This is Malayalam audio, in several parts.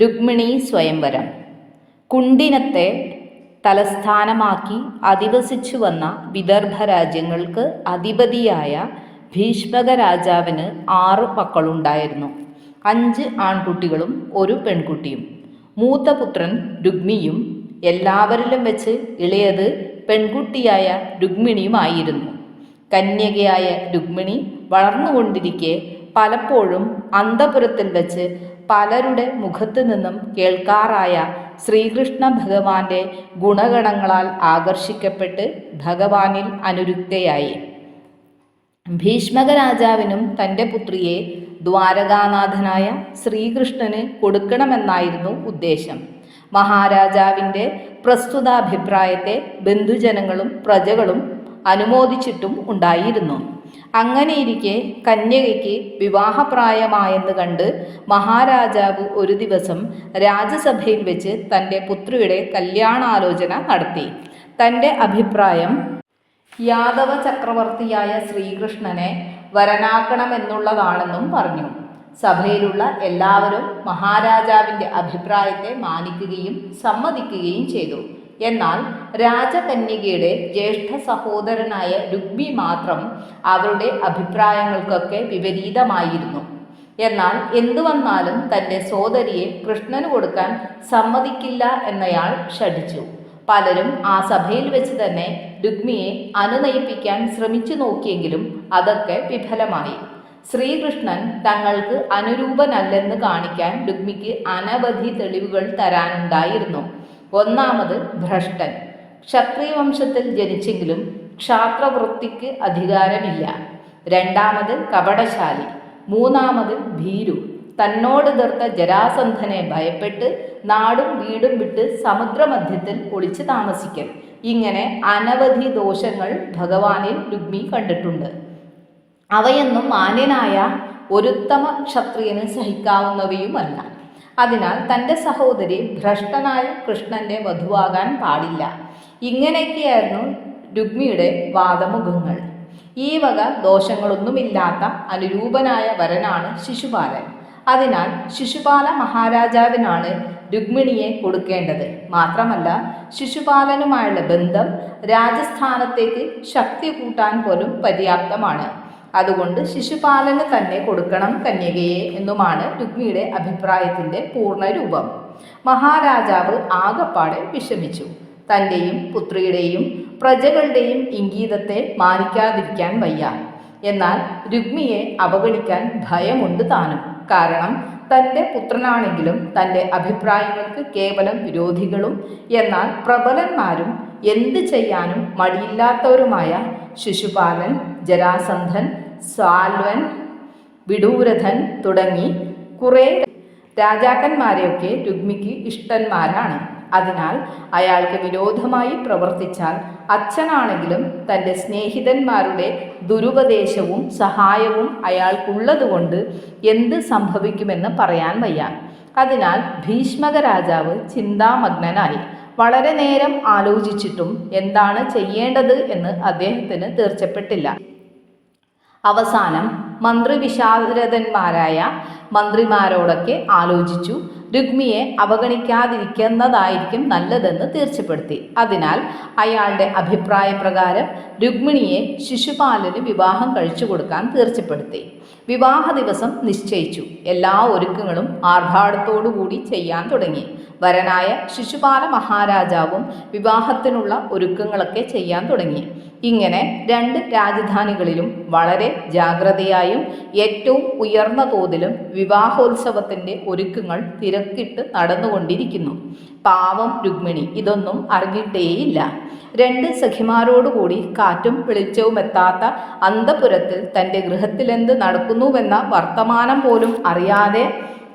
രുക്മിണി സ്വയംവരം. കുണ്ടിനത്തെ തലസ്ഥാനമാക്കി അധിവസിച്ചു വന്ന വിദർഭ രാജ്യങ്ങൾക്ക് അധിപതിയായ ഭീഷ്മക രാജാവിന് ആറ് മക്കളുണ്ടായിരുന്നു. അഞ്ച് ആൺകുട്ടികളും ഒരു പെൺകുട്ടിയും. മൂത്ത പുത്രൻ രുക്മിയും എല്ലാവരിലും വെച്ച് ഇളയത് പെൺകുട്ടിയായ രുക്മിണിയുമായിരുന്നു കന്യകയായ രുഗ്മിണി വളർന്നുകൊണ്ടിരിക്കെ പലപ്പോഴും അന്തപുരത്തിൽ വെച്ച് പലരുടെ മുഖത്തു നിന്നും കേൾക്കാറായ ശ്രീകൃഷ്ണ ഭഗവാന്റെ ഗുണഗണങ്ങളാൽ ആകർഷിക്കപ്പെട്ട് ഭഗവാനിൽ അനുരുക്തയായി. ഭീഷ്മക രാജാവിനും തന്റെ പുത്രിയെ ദ്വാരകാനാഥനായ ശ്രീകൃഷ്ണന് കൊടുക്കണമെന്നായിരുന്നു ഉദ്ദേശം. മഹാരാജാവിന്റെ പ്രസ്തുതാഭിപ്രായത്തെ ബന്ധുജനങ്ങളും പ്രജകളും അനുമോദിച്ചിട്ടും ഉണ്ടായിരുന്നു. അങ്ങനെയിരിക്കെ കന്യകയ്ക്ക് വിവാഹപ്രായമായെന്ന് കണ്ട് മഹാരാജാവ് ഒരു ദിവസം രാജസഭയിൽ വെച്ച് തന്റെ പുത്രിയുടെ കല്യാണാലോചന നടത്തി. തന്റെ അഭിപ്രായം യാദവ ചക്രവർത്തിയായ ശ്രീകൃഷ്ണനെ വരനാക്കണമെന്നുള്ളതാണെന്നും പറഞ്ഞു. സഭയിലുള്ള എല്ലാവരും മഹാരാജാവിന്റെ അഭിപ്രായത്തെ മാനിക്കുകയും സമ്മതിക്കുകയും ചെയ്തു. എന്നാൽ രാജകന്യകയുടെ ജ്യേഷ്ഠ സഹോദരനായ രുക്മി മാത്രം അവരുടെ അഭിപ്രായങ്ങൾക്കൊക്കെ വിപരീതമായിരുന്നു. എന്നാൽ എന്തു വന്നാലും തന്റെ സോദരിയെ കൃഷ്ണന് കൊടുക്കാൻ സമ്മതിക്കില്ല എന്നയാൾ ഷടിച്ചു പലരും ആ സഭയിൽ വെച്ച് തന്നെ രുക്മിയെ അനുനയിപ്പിക്കാൻ ശ്രമിച്ചു നോക്കിയെങ്കിലും അതൊക്കെ വിഫലമായി. ശ്രീകൃഷ്ണൻ തങ്ങൾക്ക് അനുരൂപനല്ലെന്ന് കാണിക്കാൻ രുക്മിക്ക് അനവധി തെളിവുകൾ തരാനുണ്ടായിരുന്നു. ഒന്നാമത് ഭ്രഷ്ടൻ. ക്ഷത്രിയ വംശത്തിൽ ജനിച്ചെങ്കിലും ക്ഷാത്രവൃത്തിക്ക് അധികാരമില്ല. രണ്ടാമത് കപടശാലി. മൂന്നാമത് ഭീരു. തന്നോട് തീർത്ത ജരാസന്ധനെ ഭയപ്പെട്ട് നാടും വീടും വിട്ട് സമുദ്രമധ്യത്തിൽ ഒളിച്ചു താമസിക്കൽ ഇങ്ങനെ അനവധി ദോഷങ്ങൾ ഭഗവാനിൽ രുഗ്മി കണ്ടിട്ടുണ്ട്. അവയൊന്നും മാന്യനായ ഒരുത്തമ ക്ഷത്രിയന് സഹിക്കാവുന്നവയുമല്ല. അതിനാൽ തന്റെ സഹോദരി ഭ്രഷ്ടനായ കൃഷ്ണന്റെ വധുവാകാൻ പാടില്ല. ഇങ്ങനെയൊക്കെയായിരുന്നു രുക്മിയുടെ വാദമുഖങ്ങൾ. ഈ വക ദോഷങ്ങളൊന്നുമില്ലാത്ത അനുരൂപനായ വരനാണ് ശിശുപാലൻ. അതിനാൽ ശിശുപാല മഹാരാജാവിനാണ് രുക്മിണിയെ കൊടുക്കേണ്ടത്. മാത്രമല്ല ശിശുപാലനുമായുള്ള ബന്ധം രാജസ്ഥാനത്തേക്ക് ശക്തി കൂട്ടാൻ പോലും പര്യാപ്തമാണ്. അതുകൊണ്ട് ശിശുപാലന് തന്നെ കൊടുക്കണം കന്യകയെ എന്നുമാണ് രുക്മിയുടെ അഭിപ്രായത്തിന്റെ പൂർണരൂപം. മഹാരാജാവ് ആകപ്പാടെ വിഷമിച്ചു. തന്റെയും പുത്രിയുടെയും പ്രജകളുടെയും ഇംഗീതത്തെ മാനിക്കാതിരിക്കാൻ വയ്യ. എന്നാൽ രുക്മിയെ അവഗണിക്കാൻ ഭയമുണ്ട് താനും. കാരണം തന്റെ പുത്രനാണെങ്കിലും തന്റെ അഭിപ്രായങ്ങൾക്ക് കേവലം വിരോധികളും എന്നാൽ പ്രബലന്മാരും എന്ത് ചെയ്യാനും മടിയില്ലാത്തവരുമായ ശിശുപാലൻ ജരാസന്ധൻ സാൽവൻ വിഡൂരഥൻ തുടങ്ങി കുറേ രാജാക്കന്മാരെയൊക്കെ രുഗ്മിക്ക് ഇഷ്ടന്മാരാണ്. അതിനാൽ അയാൾക്ക് വിരോധമായി പ്രവർത്തിച്ചാൽ അച്ഛനാണെങ്കിലും തന്റെ സ്നേഹിതന്മാരുടെ ദുരുപദേശവും സഹായവും അയാൾക്കുള്ളതുകൊണ്ട് എന്ത് സംഭവിക്കുമെന്ന് പറയാൻ വയ്യ. അതിനാൽ ഭീഷ്മക രാജാവ് ചിന്താമഗ്നനായി. വളരെ നേരം ആലോചിച്ചിട്ടും എന്താണ് ചെയ്യേണ്ടത് എന്ന് അദ്ദേഹത്തിന് തീർച്ചപ്പെട്ടില്ല. അവസാനം മന്ത്രി മന്ത്രിവിശാരദന്മാരായ മന്ത്രിമാരോടൊക്കെ ആലോചിച്ചു. രുക്മിയെ അവഗണിക്കാതിരിക്കുന്നതായിരിക്കും നല്ലതെന്ന് തീർച്ചപ്പെടുത്തി. അതിനാൽ അയാളുടെ അഭിപ്രായപ്രകാരം രുക്മിണിയെ ശിശുപാലന് വിവാഹം കഴിച്ചു കൊടുക്കാൻ തീർച്ചപ്പെടുത്തി. വിവാഹ ദിവസം നിശ്ചയിച്ചു. എല്ലാ ഒരുക്കങ്ങളും ആർഭാടത്തോടുകൂടി ചെയ്യാൻ തുടങ്ങി. വരനായ ശിശുപാല മഹാരാജാവും വിവാഹത്തിനുള്ള ഒരുക്കങ്ങളൊക്കെ ചെയ്യാൻ തുടങ്ങി. ഇങ്ങനെ രണ്ട് രാജധാനികളിലും വളരെ ജാഗ്രതയായും ഏറ്റവും ഉയർന്ന തോതിലും വിവാഹോത്സവത്തിന്റെ ഒരുക്കങ്ങൾ തിരക്കിട്ട് നടന്നുകൊണ്ടിരിക്കുന്നു. പാവം രുക്മിണി ഇതൊന്നും അറിഞ്ഞിട്ടേയില്ല. രണ്ട് സഖിമാരോടുകൂടി കാറ്റും വെളിച്ചവും എത്താത്ത അന്തപുരത്തിൽ തന്റെ ഗൃഹത്തിലെന്ത് നടക്കുന്നുവെന്ന വർത്തമാനം പോലും അറിയാതെ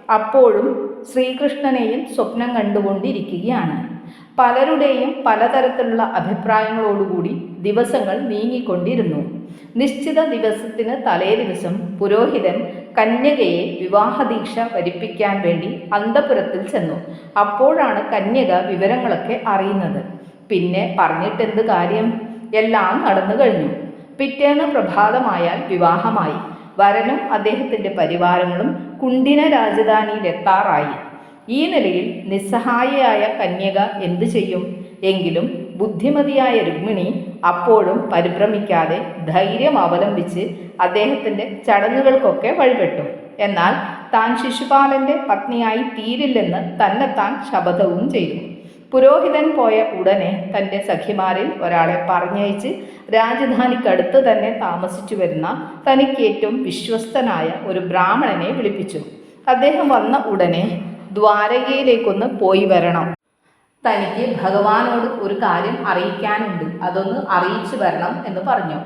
അപ്പോഴും ശ്രീകൃഷ്ണനെയും സ്വപ്നം കണ്ടുകൊണ്ടിരിക്കുകയാണ്. പലരുടെയും പലതരത്തിലുള്ള അഭിപ്രായങ്ങളോടുകൂടി ദിവസങ്ങൾ നീങ്ങിക്കൊണ്ടിരുന്നു. നിശ്ചിത ദിവസത്തിന് തലേ ദിവസം പുരോഹിതൻ കന്യകയെ വിവാഹദീക്ഷ വരിപ്പിക്കാൻ വേണ്ടി അന്തപുരത്തിൽ ചെന്നു. അപ്പോഴാണ് കന്യക വിവരങ്ങളൊക്കെ അറിയുന്നത്. പിന്നെ പറഞ്ഞിട്ടെന്ത് കാര്യം? എല്ലാം നടന്നു കഴിഞ്ഞു. പിറ്റേന്ന് പ്രഭാതമായാൽ വിവാഹമായി. വരനും അദ്ദേഹത്തിന്റെ പരിവാരങ്ങളും കുണ്ടിന രാജധാനിയിലെത്താറായി. ഈ നിലയിൽ നിസ്സഹായയായ കന്യക എന്തു ചെയ്യും? എങ്കിലും ബുദ്ധിമതിയായ രുക്മിണി അപ്പോഴും പരിഭ്രമിക്കാതെ ധൈര്യം അവലംബിച്ച് അദ്ദേഹത്തിന്റെ ചടങ്ങുകൾക്കൊക്കെ വഴിപെട്ടു. എന്നാൽ താൻ ശിശുപാലന്റെ പത്നിയായി തീരില്ലെന്ന് തന്നെ താൻ ശപഥവും ചെയ്തു. പുരോഹിതൻ പോയ ഉടനെ തന്റെ സഖിമാരിൽ ഒരാളെ പറഞ്ഞയച്ച് രാജധാനിക്കടുത്ത് തന്നെ താമസിച്ചു വരുന്ന തനിക്കേറ്റവും വിശ്വസ്തനായ ഒരു ബ്രാഹ്മണനെ വിളിപ്പിച്ചു. അദ്ദേഹം വന്ന ഉടനെ ദ്വാരകയിലേക്കൊന്ന് പോയി വരണം. തനിക്ക് ഭഗവാനോട് ഒരു കാര്യം അറിയിക്കാനുണ്ട്. അതൊന്ന് അറിയിച്ചു വരണം എന്ന് പറഞ്ഞു.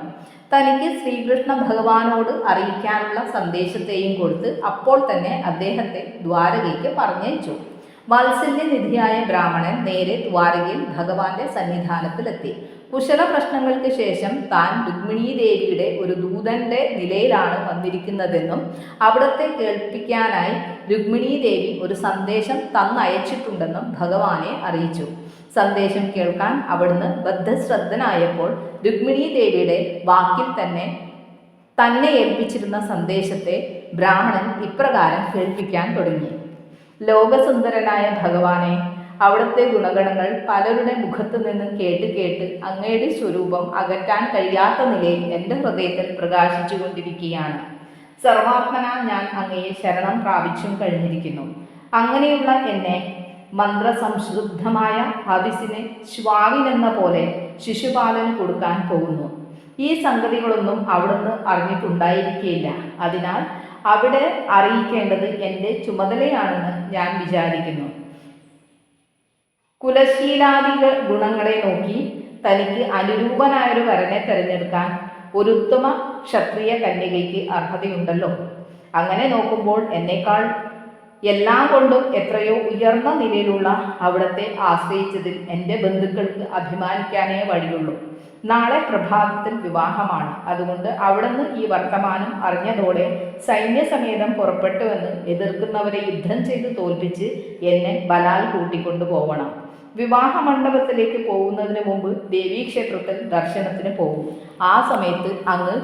തനിക്ക് ശ്രീകൃഷ്ണ ഭഗവാനോട് അറിയിക്കാനുള്ള സന്ദേശത്തെയും കൊടുത്ത് അപ്പോൾ തന്നെ അദ്ദേഹത്തെ ദ്വാരകയ്ക്ക് പറഞ്ഞയച്ചു. വാത്സല്യനിധിയായ ബ്രാഹ്മണൻ നേരെ ദ്വാരകയിൽ ഭഗവാന്റെ സന്നിധാനത്തിലെത്തി. കുശല പ്രശ്നങ്ങൾക്ക് ശേഷം താൻ രുക്മിണീ ദേവിയുടെ ഒരു ദൂതന്റെ നിലയിലാണ് വന്നിരിക്കുന്നതെന്നും അവിടത്തെ കേൾപ്പിക്കാനായി രുക്മിണീ ദേവി ഒരു സന്ദേശം തന്നയച്ചിട്ടുണ്ടെന്നും ഭഗവാനെ അറിയിച്ചു. സന്ദേശം കേൾക്കാൻ അവിടുന്ന് ബദ്ധശ്രദ്ധനായപ്പോൾ രുക്മിണീ ദേവിയുടെ വാക്കിൽ തന്നെ തന്നെ ഏൽപ്പിച്ചിരുന്ന സന്ദേശത്തെ ബ്രാഹ്മണൻ ഇപ്രകാരം കേൾപ്പിക്കാൻ തുടങ്ങി. ലോകസുന്ദരനായ ഭഗവാനെ അവിടുത്തെ ഗുണഗണങ്ങൾ പലരുടെ മുഖത്തു നിന്നും കേട്ട് കേട്ട് അങ്ങയുടെ സ്വരൂപം അകറ്റാൻ കഴിയാത്ത നിലയിൽ എന്റെ ഹൃദയത്തിൽ പ്രകാശിച്ചു കൊണ്ടിരിക്കുകയാണ് സർവാത്മന ഞാൻ അങ്ങയെ ശരണം പ്രാപിച്ചും കഴിഞ്ഞിരിക്കുന്നു. അങ്ങനെയുള്ള എന്നെ മന്ത്രസംശുദ്ധമായ ഹവിസിനെ ശ്വാവിനെന്ന പോലെ ശിശുപാലന് കൊടുക്കാൻ പോകുന്നു. ഈ സംഗതികളൊന്നും അവിടുന്ന് അറിഞ്ഞിട്ടുണ്ടായിരിക്കില്ല അതിനാൽ അവിടെ അറിയിക്കേണ്ടത് എന്റെ ചുമതലയാണെന്ന് ഞാൻ വിചാരിക്കുന്നു. കുലശീലാദിക ഗുണങ്ങളെ നോക്കി തനിക്ക് അനുരൂപനായൊരു വരനെ തിരഞ്ഞെടുക്കാൻ ഒരു ഉത്തമ ക്ഷത്രിയ കന്യകയ്ക്ക് അർഹതയുണ്ടല്ലോ. അങ്ങനെ നോക്കുമ്പോൾ എന്നേക്കാൾ എല്ലാം കൊണ്ടും എത്രയോ ഉയർന്ന നിലയിലുള്ള അവിടത്തെ ആശ്രയിച്ചതിൽ എന്റെ ബന്ധുക്കൾക്ക് അഭിമാനിക്കാനേ വഴിയുള്ളൂ. നാളെ പ്രഭാതത്തിൽ വിവാഹമാണ്. അതുകൊണ്ട് അവിടുന്ന് ഈ വർത്തമാനം അറിഞ്ഞതോടെ സൈന്യസമേതം പുറപ്പെട്ടുവെന്ന് എതിർക്കുന്നവരെ യുദ്ധം ചെയ്ത് തോൽപ്പിച്ച് എന്നെ ബലാൽ കൂട്ടിക്കൊണ്ടു പോവണം വിവാഹ മണ്ഡപത്തിലേക്ക് പോകുന്നതിന് മുമ്പ് ദേവീക്ഷേത്രത്തിൽ ദർശനത്തിന് പോകും. ആ സമയത്ത് അങ്ങ്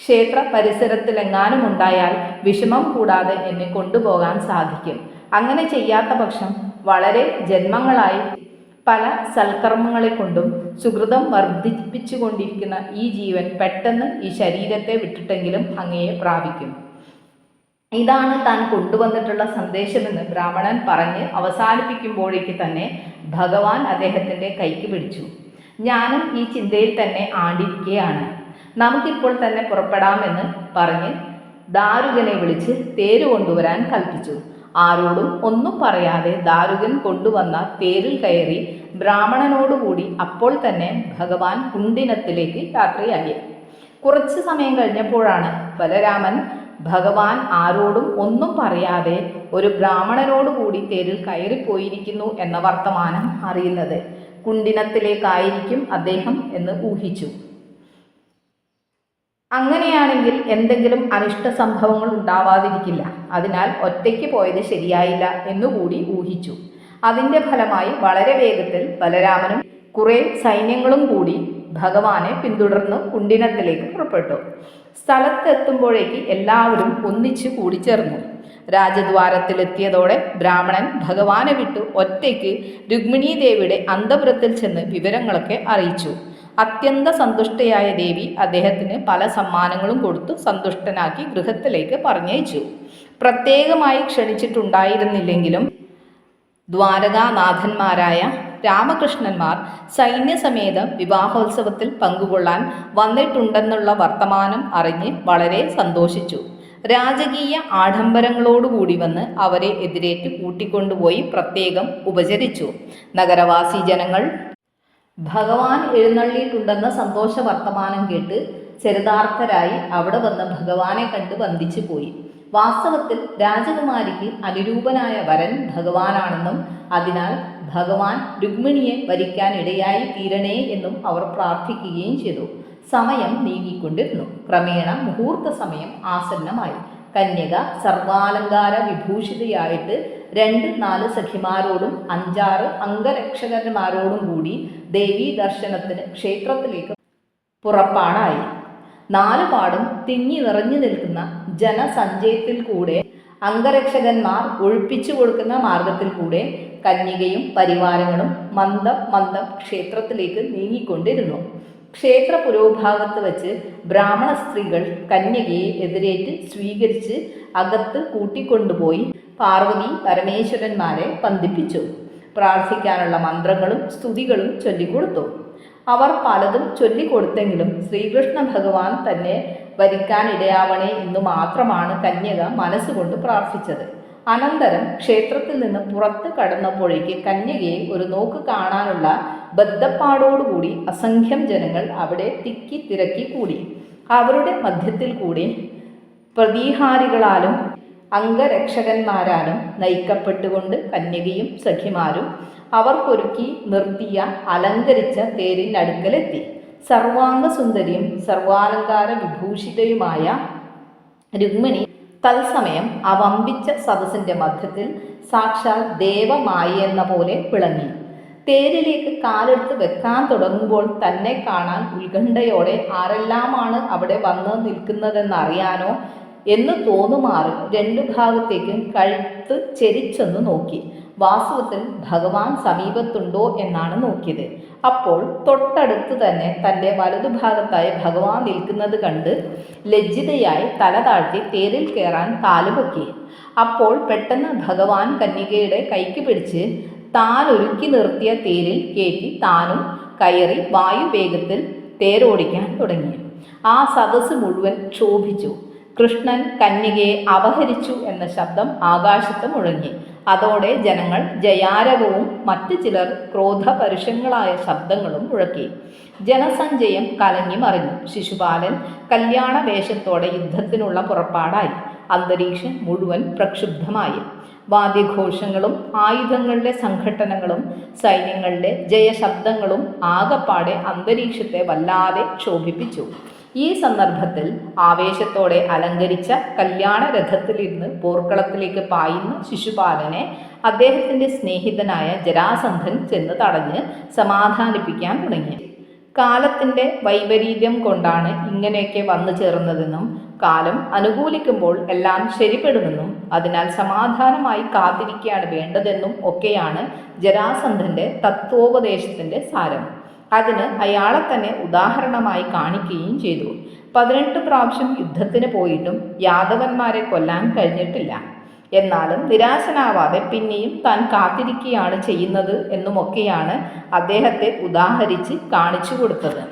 ക്ഷേത്ര പരിസരത്തിലെങ്ങാനും ഉണ്ടായാൽ വിഷമം കൂടാതെ എന്നെ കൊണ്ടുപോകാൻ സാധിക്കും. അങ്ങനെ ചെയ്യാത്ത പക്ഷം വളരെ ജന്മങ്ങളായി പല സൽക്കർമ്മങ്ങളെ കൊണ്ടും സുഹൃതം വർദ്ധിപ്പിച്ചുകൊണ്ടിരിക്കുന്ന ഈ ജീവൻ പെട്ടെന്ന് ഈ ശരീരത്തെ വിട്ടിട്ടെങ്കിലും അങ്ങയെ പ്രാപിക്കും. ഇതാണ് താൻ കൊണ്ടുവന്നിട്ടുള്ള സന്ദേശമെന്ന് ബ്രാഹ്മണൻ പറഞ്ഞ് അവസാനിപ്പിക്കുമ്പോഴേക്ക് തന്നെ ഭഗവാൻ അദ്ദേഹത്തിന്റെ കൈക്ക് പിടിച്ചു. ഞാനും ഈ ചിന്തയിൽ തന്നെ ആണ്ടിരിക്കുകയാണ് നമുക്കിപ്പോൾ തന്നെ പുറപ്പെടാമെന്ന് പറഞ്ഞ് ദാരുകനെ വിളിച്ച് തേര് കൊണ്ടുവരാൻ കൽപ്പിച്ചു. ആരോടും ഒന്നും പറയാതെ ദാരുകൻ കൊണ്ടുവന്ന തേരിൽ കയറി ബ്രാഹ്മണനോടുകൂടി അപ്പോൾ തന്നെ ഭഗവാൻ കുണ്ടിനത്തിലേക്ക് യാത്രയായി. കുറച്ച് സമയം കഴിഞ്ഞപ്പോഴാണ് ബലരാമൻ ഭഗവാൻ ആരോടും ഒന്നും പറയാതെ ഒരു ബ്രാഹ്മണനോടുകൂടി തേരിൽ കയറിപ്പോയിരിക്കുന്നു എന്ന വർത്തമാനം അറിയുന്നത് കുണ്ടിനത്തിലേക്കായിരിക്കും അദ്ദേഹം എന്ന് ഊഹിച്ചു. അങ്ങനെയാണെങ്കിൽ എന്തെങ്കിലും അനിഷ്ട സംഭവങ്ങൾ ഉണ്ടാവാതിരിക്കില്ല. അതിനാൽ ഒറ്റയ്ക്ക് പോയത് ശരിയായില്ല എന്നുകൂടി ഊഹിച്ചു. അതിന്റെ ഫലമായി വളരെ വേഗത്തിൽ ബലരാമനും കുറേ സൈന്യങ്ങളും കൂടി ഭഗവാനെ പിന്തുടർന്ന് കുണ്ടിനത്തിലേക്ക് പുറപ്പെട്ടു. സ്ഥലത്തെത്തുമ്പോഴേക്ക് എല്ലാവരും ഒന്നിച്ചു കൂടിച്ചേർന്നു. രാജദ്വാരത്തിലെത്തിയതോടെ ബ്രാഹ്മണൻ ഭഗവാനെ വിട്ടു ഒറ്റയ്ക്ക് രുക്മിണീ ദേവിയുടെ അന്തപുരത്തിൽ ചെന്ന് വിവരങ്ങളൊക്കെ അറിയിച്ചു. അത്യന്ത സന്തുഷ്ടയായ ദേവി അദ്ദേഹത്തിന് പല സമ്മാനങ്ങളും കൊടുത്തു സന്തുഷ്ടനാക്കി ഗൃഹത്തിലേക്ക് പറഞ്ഞയച്ചു. പ്രത്യേകമായി ക്ഷണിച്ചിട്ടുണ്ടായിരുന്നില്ലെങ്കിലും ദ്വാരകാനാഥന്മാരായ രാമകൃഷ്ണന്മാർ സൈന്യസമേതം വിവാഹോത്സവത്തിൽ പങ്കുകൊള്ളാൻ വന്നിട്ടുണ്ടെന്നുള്ള വർത്തമാനം അറിഞ്ഞ് വളരെ സന്തോഷിച്ചു. രാജകീയ ആഡംബരങ്ങളോടുകൂടി വന്ന് അവരെ എതിരേറ്റ് കൂട്ടിക്കൊണ്ടുപോയി പ്രത്യേകം ഉപചരിച്ചു. നഗരവാസി ജനങ്ങൾ ഭഗവാൻ എഴുന്നള്ളിയിട്ടുണ്ടെന്ന സന്തോഷ വർത്തമാനം കേട്ട് ചരിതാർത്ഥരായി അവിടെ വന്ന് ഭഗവാനെ കണ്ട് വന്ദിച്ചു പോയി. വാസ്തവത്തിൽ രാജകുമാരിക്ക് അനുരൂപനായ വരൻ ഭഗവാനാണെന്നും അതിനാൽ ഭഗവാൻ രുക്മിണിയെ വരിക്കാൻ ഇടയായി തീരണേ എന്നും അവർ പ്രാർത്ഥിക്കുകയും ചെയ്തു. സമയം നീങ്ങിക്കൊണ്ടിരുന്നു. ക്രമേണ മുഹൂർത്ത സമയം ആസന്നമായി. കന്യക സർവാലങ്കാര വിഭൂഷിതയായിട്ട് രണ്ട് നാല് സഖിമാരോടും അഞ്ചാറ് അംഗരക്ഷകന്മാരോടും കൂടി ദേവീ ദർശനത്തിന് ക്ഷേത്രത്തിലേക്ക് പുറപ്പാടായി. നാലുപാടും തിങ്ങി നിറഞ്ഞു നിൽക്കുന്ന ജനസഞ്ചയത്തിൽ കൂടെ അംഗരക്ഷകന്മാർ ഒഴിപ്പിച്ചു കൊടുക്കുന്ന മാർഗത്തിൽ കൂടെ കന്യകയും പരിവാരങ്ങളും മന്ദം മന്ദം ക്ഷേത്രത്തിലേക്ക് നീങ്ങിക്കൊണ്ടിരുന്നു. ക്ഷേത്ര പുരോഭാഗത്ത് വച്ച് ബ്രാഹ്മണ സ്ത്രീകൾ കന്യകയെ എതിരേറ്റ് സ്വീകരിച്ച് അകത്ത് കൂട്ടിക്കൊണ്ടുപോയി പാർവതി പരമേശ്വരന്മാരെ പന്തിപ്പിച്ചു. പ്രാർത്ഥിക്കാനുള്ള മന്ത്രങ്ങളും സ്തുതികളും ചൊല്ലിക്കൊടുത്തു. അവർ പലതും ചൊല്ലിക്കൊടുത്തെങ്കിലും ശ്രീകൃഷ്ണ ഭഗവാൻ തന്നെ വരിക്കാനിടയാവണേ എന്ന് മാത്രമാണ് കന്യക മനസ്സുകൊണ്ട് പ്രാർത്ഥിച്ചത്. അനന്തരം ക്ഷേത്രത്തിൽ നിന്ന് പുറത്ത് കടന്നപ്പോഴേക്ക് കന്യകയെ ഒരു നോക്ക് കാണാനുള്ള ബദ്ധപ്പാടോടുകൂടി അസംഖ്യം ജനങ്ങൾ അവിടെ തിക്കി തിരക്കി കൂടി. അവരുടെ മധ്യത്തിൽ കൂടി പ്രതിഹാരികളാലും അംഗരക്ഷകന്മാരാലും നയിക്കപ്പെട്ടുകൊണ്ട് കന്യകയും സഖിമാരും അവർക്കൊരുക്കി നിർത്തിയ അലങ്കരിച്ച തേരിന്റെ അടുക്കലെത്തി സർവാംഗ സുന്ദരിയും സർവാലങ്കാര വിഭൂഷിതയുമായ രുക്മിണി തത്സമയം ആ വമ്പിച്ച സദസ്സിന്റെ മധ്യത്തിൽ സാക്ഷാൽ ദേവമായി എന്ന പോലെ വിളങ്ങി തേരിലേക്ക് കാലെടുത്ത് വെക്കാൻ തുടങ്ങുമ്പോൾ തന്നെ കാണാൻ ഉത്കണ്ഠയോടെ ആരെല്ലാമാണ് അവിടെ വന്ന് നിൽക്കുന്നതെന്നറിയാനോ എന്ന് തോന്നുമാറും രണ്ടു ഭാഗത്തേക്കും കഴുത്ത് ചെരിച്ചൊന്ന് നോക്കി. വാസ്തവത്തിൽ ഭഗവാൻ സമീപത്തുണ്ടോ എന്നാണ് നോക്കിയത്. അപ്പോൾ തൊട്ടടുത്ത് തന്നെ തന്റെ വലതുഭാഗത്തായി ഭഗവാൻ നിൽക്കുന്നത് കണ്ട് ലജ്ജിതയായി തല താഴ്ത്തി തേരിൽ കയറാൻ കാലുപൊക്കി. അപ്പോൾ പെട്ടെന്ന് ഭഗവാൻ കന്യകയുടെ കൈക്ക് പിടിച്ച് താൻ ഒരുക്കി നിർത്തിയ തേരിൽ കയറ്റി താനും കയറി വായുവേഗത്തിൽ തേരോടിക്കാൻ തുടങ്ങി. ആ സദസ് മുഴുവൻ ക്ഷോഭിച്ചു. കൃഷ്ണൻ കന്യകയെ അപഹരിച്ചു എന്ന ശബ്ദം ആകാശത്ത് മുഴങ്ങി. അതോടെ ജനങ്ങൾ ജയാരവവും മറ്റു ചിലർ ക്രോധപരുഷങ്ങളായ ശബ്ദങ്ങളും മുഴക്കി. ജനസഞ്ചയം കലങ്ങി മറിഞ്ഞു. ശിശുപാലൻ കല്യാണ വേഷത്തോടെ യുദ്ധത്തിനുള്ള പുറപ്പാടായി. അന്തരീക്ഷം മുഴുവൻ പ്രക്ഷുബ്ധമായി. വാദ്യഘോഷങ്ങളും ആയുധങ്ങളുടെ സംഘട്ടനങ്ങളും സൈന്യങ്ങളുടെ ജയശബ്ദങ്ങളും ആകപ്പാടെ അന്തരീക്ഷത്തെ വല്ലാതെ ക്ഷോഭിപ്പിച്ചു. ഈ സന്ദർഭത്തിൽ ആവേശത്തോടെ അലങ്കരിച്ച കല്യാണ രഥത്തിലിരുന്ന് പോർക്കളത്തിലേക്ക് പായുന്ന ശിശുപാലനെ അദ്ദേഹത്തിന്റെ സ്നേഹിതനായ ജരാസന്ധൻ ചെന്ന് തടഞ്ഞ് സമാധാനിപ്പിക്കാൻ തുടങ്ങി. കാലത്തിന്റെ വൈപരീത്യം കൊണ്ടാണ് ഇങ്ങനെയൊക്കെ വന്നു ചേർന്നതെന്നും കാലം അനുകൂലിക്കുമ്പോൾ എല്ലാം ശരിപ്പെടുമെന്നും അതിനാൽ സമാധാനമായി കാത്തിരിക്കുകയാണ് വേണ്ടതെന്നും ഒക്കെയാണ് ജരാസന്ധന്റെ തത്വോപദേശത്തിന്റെ സാരം. അതിന് അയാളെ തന്നെ ഉദാഹരണമായി കാണിക്കുകയും ചെയ്തു. പതിനെട്ട് പ്രാവശ്യം യുദ്ധത്തിന് പോയിട്ടും യാദവന്മാരെ കൊല്ലാൻ കഴിഞ്ഞിട്ടില്ല. എന്നാലും നിരാശനാവാതെ പിന്നെയും താൻ കാത്തിരിക്കുകയാണ് ചെയ്യുന്നത് എന്നുമൊക്കെയാണ് അദ്ദേഹത്തെ ഉദാഹരിച്ച് കാണിച്ചു കൊടുത്തത്.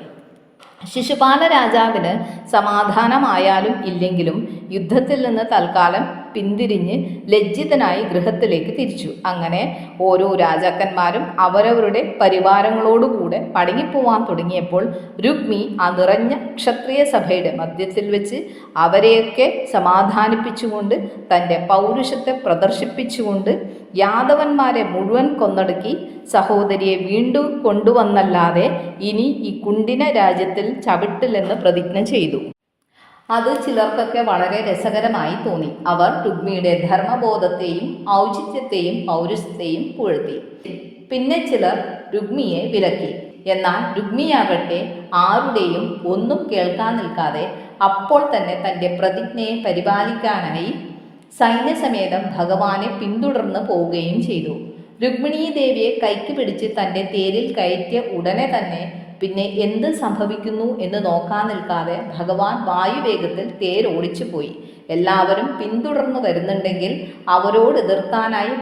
ശിശുപാല രാജാവിന് സമാധാനമായാലും ഇല്ലെങ്കിലും യുദ്ധത്തിൽ നിന്ന് തൽക്കാലം പിന്തിരിഞ്ഞ് ലജ്ജിതനായി ഗൃഹത്തിലേക്ക് തിരിച്ചു. അങ്ങനെ ഓരോ രാജാക്കന്മാരും അവരവരുടെ പരിവാരങ്ങളോടുകൂടെ മടങ്ങിപ്പോവാൻ തുടങ്ങിയപ്പോൾ രുക്മി ആ നിറഞ്ഞ ക്ഷത്രിയ സഭയുടെ മധ്യത്തിൽ വെച്ച് അവരെയൊക്കെ സമാധാനിപ്പിച്ചുകൊണ്ട് തന്റെ പൗരുഷത്തെ പ്രദർശിപ്പിച്ചുകൊണ്ട് യാദവന്മാരെ മുഴുവൻ കൊന്നടുക്കി സഹോദരിയെ വീണ്ടും കൊണ്ടുവന്നല്ലാതെ ഇനി ഈ കുണ്ടിന രാജ്യത്തിൽ ചവിട്ടില്ലെന്ന് പ്രതിജ്ഞ ചെയ്തു. അത് ചിലർക്കൊക്കെ വളരെ രസകരമായി തോന്നി. അവർ രുക്മിയുടെ ധർമ്മബോധത്തെയും ഔചിത്യത്തെയും പൗരുഷത്തെയും പുകഴ്ത്തി. പിന്നെ ചിലർ രുക്മിയെ വിലക്കി. എന്നാൽ രുക്മിയാകട്ടെ ആരുടെയും ഒന്നും കേൾക്കാൻ നിൽക്കാതെ അപ്പോൾ തന്നെ തന്റെ പ്രതിജ്ഞയെ പരിപാലിക്കാനായി സൈന്യസമേതം ഭഗവാനെ പിന്തുടർന്ന് പോവുകയും ചെയ്തു. രുക്മിണീ ദേവിയെ കൈക്ക് പിടിച്ച് തന്റെ തേരിൽ കയറ്റിയ ഉടനെ തന്നെ പിന്നെ എന്ത് സംഭവിക്കുന്നു എന്ന് നോക്കാൻ നിൽക്കാതെ ഭഗവാൻ വായുവേഗത്തിൽ തേരോടിച്ചു പോയി എല്ലാവരും പിന്തുടർന്നു വരുന്നുണ്ടെങ്കിൽ അവരോട് എതിർക്കാനായി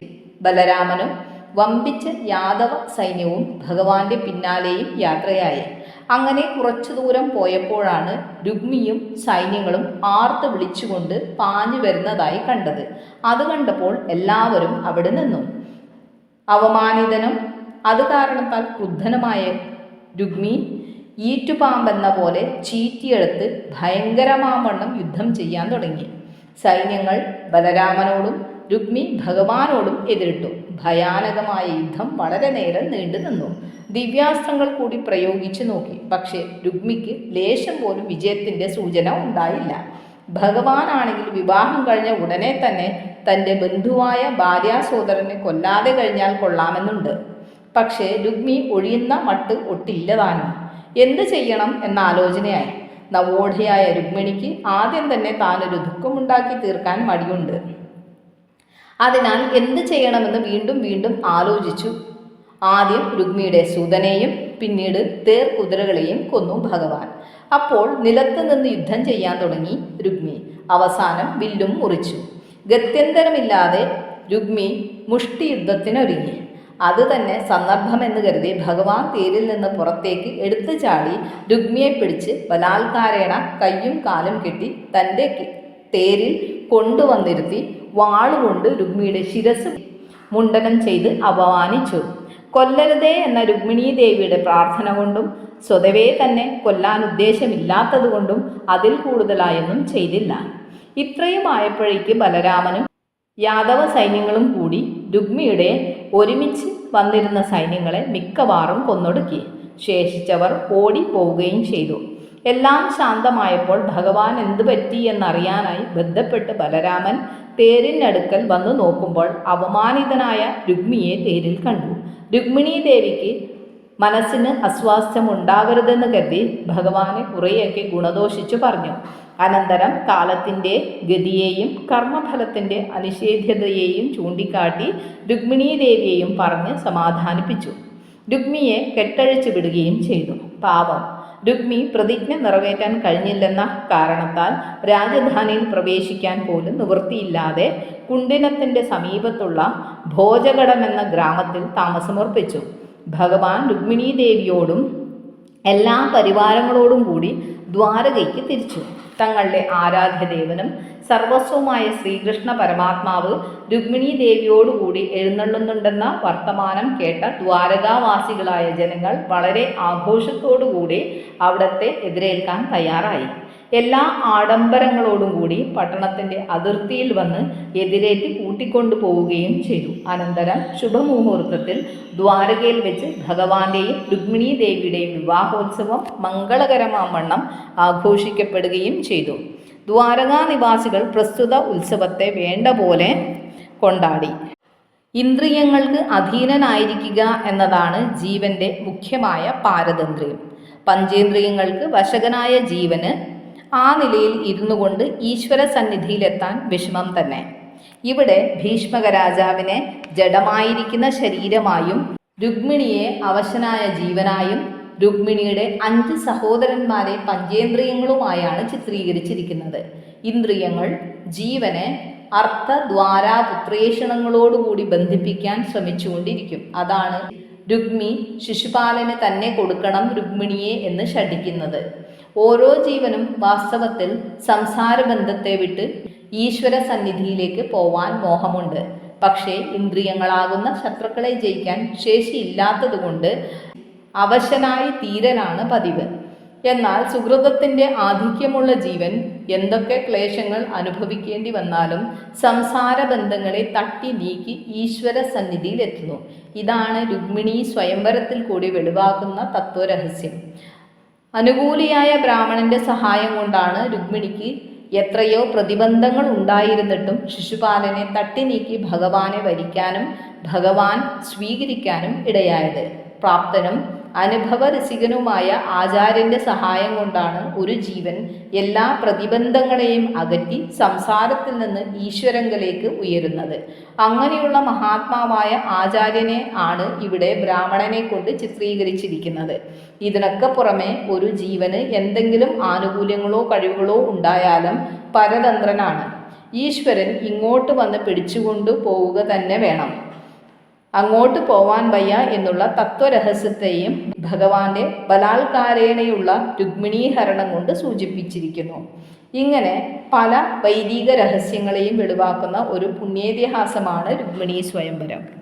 ബലരാമനും വമ്പിച്ച യാദവ സൈന്യവും ഭഗവാന്റെ പിന്നാലെയും യാത്രയായി. അങ്ങനെ കുറച്ചു ദൂരം പോയപ്പോഴാണ് രുഗ്മിയും സൈന്യങ്ങളും ആർത്ത് വിളിച്ചുകൊണ്ട് പാഞ്ഞു വരുന്നതായി കണ്ടത്. അത് കണ്ടപ്പോൾ എല്ലാവരും അവിടെ നിന്നു. അവമാനിതനും അത് കാരണത്താൽ ക്രുദ്ധനുമായ രുഗ്മി ഈറ്റുപാമ്പെന്ന പോലെ ചീറ്റിയെടുത്ത് ഭയങ്കരമാവണ്ണം യുദ്ധം ചെയ്യാൻ തുടങ്ങി. സൈന്യങ്ങൾ ബലരാമനോടും രുക്മി ഭഗവാനോടും എതിരിട്ടു. ഭയാനകമായ യുദ്ധം വളരെ നേരം നീണ്ടു നിന്നു. ദിവ്യാസ്ത്രങ്ങൾ കൂടി പ്രയോഗിച്ചു നോക്കി. പക്ഷേ രുക്മിക്ക് ലേശം പോലും വിജയത്തിന്റെ സൂചന ഉണ്ടായില്ല. ഭഗവാനാണെങ്കിൽ വിവാഹം കഴിഞ്ഞ ഉടനെ തന്നെ തന്റെ ബന്ധുവായ ഭാര്യാസോദരനെ കൊല്ലാതെ കഴിഞ്ഞാൽ കൊള്ളാമെന്നുണ്ട്. പക്ഷേ രുഗ്മി ഒഴിയുന്ന മട്ട് ഒട്ടില്ലതാനും എന്ത് ചെയ്യണം എന്ന ആലോചനയായി. നവോഢയായ രുക്മിണിക്ക് ആദ്യം തന്നെ താനൊരു ദുഃഖമുണ്ടാക്കി തീർക്കാൻ മടിയുണ്ട്. അതിനാൽ എന്ത് ചെയ്യണമെന്ന് വീണ്ടും വീണ്ടും ആലോചിച്ചു. ആദ്യം രുഗ്മിയുടെ സൂതനെയും പിന്നീട് തേർ കുതിരകളെയും കൊന്നു ഭഗവാൻ. അപ്പോൾ നിലത്ത് നിന്ന് യുദ്ധം ചെയ്യാൻ തുടങ്ങി രുഗ്മി. അവസാനം വില്ലും മുറിച്ചു. ഗത്യന്തരമില്ലാതെ രുഗ്മി മുഷ്ടി യുദ്ധത്തിനൊരുങ്ങി അത് തന്നെ സന്ദർഭമെന്ന് കരുതി ഭഗവാൻ തേരിൽ നിന്ന് പുറത്തേക്ക് എടുത്തു ചാടി രുഗ്മിയെ പിടിച്ച് ബലാത്കാരേണ കയ്യും കാലും കെട്ടി തന്റെ തേരിൽ കൊണ്ടുവന്നിരുത്തി വാളുകൊണ്ട് രുഗ്മിയുടെ ശിരസ് മുണ്ടനം ചെയ്ത് അപമാനിച്ചു. കൊല്ലരുതേ എന്ന രുക്മിണീ ദേവിയുടെ പ്രാർത്ഥന കൊണ്ടും സ്വതവേ തന്നെ കൊല്ലാൻ ഉദ്ദേശമില്ലാത്തതുകൊണ്ടും അതിൽ കൂടുതലായൊന്നും ചെയ്തില്ല. ഇത്രയും ആയപ്പോഴേക്ക് ബലരാമനും യാദവ സൈന്യങ്ങളും കൂടി രുക്മിയുടെ ഒരുമിച്ച് വന്നിരുന്ന സൈന്യങ്ങളെ മിക്കവാറും കൊന്നൊടുക്കി. ശേഷിച്ചവർ ഓടിപ്പോവുകയും ചെയ്തു. എല്ലാം ശാന്തമായപ്പോൾ ഭഗവാൻ എന്തു പറ്റി എന്നറിയാനായി ബന്ധപ്പെട്ട് ബലരാമൻ തേരിനടുക്കൽ വന്നു നോക്കുമ്പോൾ അപമാനിതനായ രുക്മിയെ തേരിൽ കണ്ടു. രുക്മിണീ ദേവിക്ക് മനസ്സിന് അസ്വാസ്ഥ്യം ഉണ്ടാകരുതെന്ന് കരുതി ഭഗവാനെ കുറേയൊക്കെ ഗുണദോഷിച്ചു പറഞ്ഞു. അനന്തരം കാലത്തിന്റെ ഗതിയെയും കർമ്മഫലത്തിന്റെ അനിഷേധ്യതയെയും ചൂണ്ടിക്കാട്ടി രുക്മിണീ ദേവിയെയും പറഞ്ഞ് സമാധാനിപ്പിച്ചു. രുക്മിയെ കെട്ടഴിച്ചു വിടുകയും ചെയ്തു. പാപം രുക്മി പ്രതിജ്ഞ നിറവേറ്റാൻ കഴിഞ്ഞില്ലെന്ന കാരണത്താൽ രാജധാനിയിൽ പ്രവേശിക്കാൻ പോലും നിവൃത്തിയില്ലാതെ കുണ്ടിനത്തിന്റെ സമീപത്തുള്ള ഭോജഗഡം എന്ന ഗ്രാമത്തിൽ താമസമർപ്പിച്ചു. ഭഗവാൻ രുക്മിണീ ദേവിയോടും എല്ലാ പരിവാരങ്ങളോടും കൂടി ദ്വാരകയ്ക്ക് തിരിച്ചു. തങ്ങളുടെ ആരാധ്യദേവനും സർവസ്വമായ ശ്രീകൃഷ്ണ പരമാത്മാവ് രുക്മിണി ദേവിയോടുകൂടി എഴുന്നള്ളുന്നുണ്ടെന്ന വർത്തമാനം കേട്ട ദ്വാരകാവാസികളായ ജനങ്ങൾ വളരെ ആഘോഷത്തോടുകൂടി അവിടത്തെ എതിരേൽക്കാൻ തയ്യാറായി. എല്ലാ ആഡംബരങ്ങളോടും കൂടി പട്ടണത്തിന്റെ അതിർത്തിയിൽ വന്ന് എതിരേറ്റ് കൂട്ടിക്കൊണ്ടു പോവുകയും ചെയ്തു. അനന്തരം ശുഭമുഹൂർത്തത്തിൽ ദ്വാരകയിൽ വെച്ച് ഭഗവാന്റെയും രുക്മിണി ദേവിയുടെയും വിവാഹോത്സവം മംഗളകരമാവണ്ണം ആഘോഷിക്കപ്പെടുകയും ചെയ്തു. ദ്വാരകാ നിവാസികൾ പ്രസ്തുത ഉത്സവത്തെ വേണ്ട പോലെ കൊണ്ടാടി. ഇന്ദ്രിയങ്ങൾക്ക് അധീനനായിരിക്കുക എന്നതാണ് ജീവന്റെ മുഖ്യമായ പാരതന്ത്ര്യം പഞ്ചേന്ദ്രിയങ്ങൾക്ക് വശകനായ ജീവന് ആ നിലയിൽ ഇരുന്നു കൊണ്ട് ഈശ്വര സന്നിധിയിലെത്താൻ വിഷമം തന്നെ. ഇവിടെ ഭീഷ്മക രാജാവിനെ ജഡമായിരിക്കുന്ന ശരീരമായും രുക്മിണിയെ അവശനായ ജീവനായും രുക്മിണിയുടെ അഞ്ച് സഹോദരന്മാരെ പഞ്ചേന്ദ്രിയങ്ങളുമായാണ് ചിത്രീകരിച്ചിരിക്കുന്നത്. ഇന്ദ്രിയങ്ങൾ ജീവനെ അർത്ഥദ്വാരാപുത്രേഷണങ്ങളോടുകൂടി ബന്ധിപ്പിക്കാൻ ശ്രമിച്ചുകൊണ്ടിരിക്കും. അതാണ് രുക്മി ശിശുപാലന് തന്നെ കൊടുക്കണം രുക്മിണിയെ എന്ന് ഷഠിക്കുന്നത് ഓരോ ജീവനും വാസ്തവത്തിൽ സംസാരബന്ധത്തെ വിട്ട് ഈശ്വര സന്നിധിയിലേക്ക് പോവാൻ മോഹമുണ്ട്. പക്ഷേ ഇന്ദ്രിയങ്ങളാകുന്ന ശത്രുക്കളെ ജയിക്കാൻ ശേഷിയില്ലാത്തതുകൊണ്ട് അവശനായി തീരനാണ് പതിവ്. എന്നാൽ സുഹൃതത്തിന്റെ ആധിക്യമുള്ള ജീവൻ എന്തൊക്കെ ക്ലേശങ്ങൾ അനുഭവിക്കേണ്ടി വന്നാലും സംസാര ബന്ധങ്ങളെ തട്ടി നീക്കി ഈശ്വര സന്നിധിയിലെത്തുന്നു. ഇതാണ് രുക്മിണി സ്വയംവരത്തിൽ കൂടി വെളിവാക്കുന്ന തത്വരഹസ്യം. അനുകൂലിയായ ബ്രാഹ്മണന്റെ സഹായം കൊണ്ടാണ് രുക്മിണിക്ക് എത്രയോ പ്രതിബന്ധങ്ങൾ ഉണ്ടായിരുന്നിട്ടും ശിശുപാലനെ തട്ടി നീക്കി ഭഗവാനെ വരിക്കാനും ഭഗവാൻ സ്വീകരിക്കാനും ഇടയായത്. പ്രാപ്തനും അനുഭവരസികനുമായ ആചാര്യന്റെ സഹായം കൊണ്ടാണ് ഒരു ജീവൻ എല്ലാ പ്രതിബന്ധങ്ങളെയും അകറ്റി സംസാരത്തിൽ നിന്ന് ഈശ്വരങ്കലേക്ക് ഉയരുന്നത്. അങ്ങനെയുള്ള മഹാത്മാവായ ആചാര്യനെ ആണ് ഇവിടെ ബ്രാഹ്മണനെ കൊണ്ട് ചിത്രീകരിച്ചിരിക്കുന്നത്. ഇതിനൊക്കെ പുറമെ ഒരു ജീവന് എന്തെങ്കിലും ആനുകൂല്യങ്ങളോ കഴിവുകളോ ഉണ്ടായാലും പരതന്ത്രനാണ്. ഈശ്വരൻ ഇങ്ങോട്ട് വന്ന് പിടിച്ചുകൊണ്ടു പോവുക തന്നെ വേണം. അങ്ങോട്ട് പോവാൻ വയ്യ എന്നുള്ള തത്വരഹസ്യത്തെയും ഭഗവാന്റെ ബലാത്കാരേണയുള്ള രുക്മിണീഹരണം കൊണ്ട് സൂചിപ്പിച്ചിരിക്കുന്നു. ഇങ്ങനെ പല വൈദിക രഹസ്യങ്ങളെയും വെളിവാക്കുന്ന ഒരു പുണ്യേതിഹാസമാണ് രുക്മിണീ സ്വയംവരം.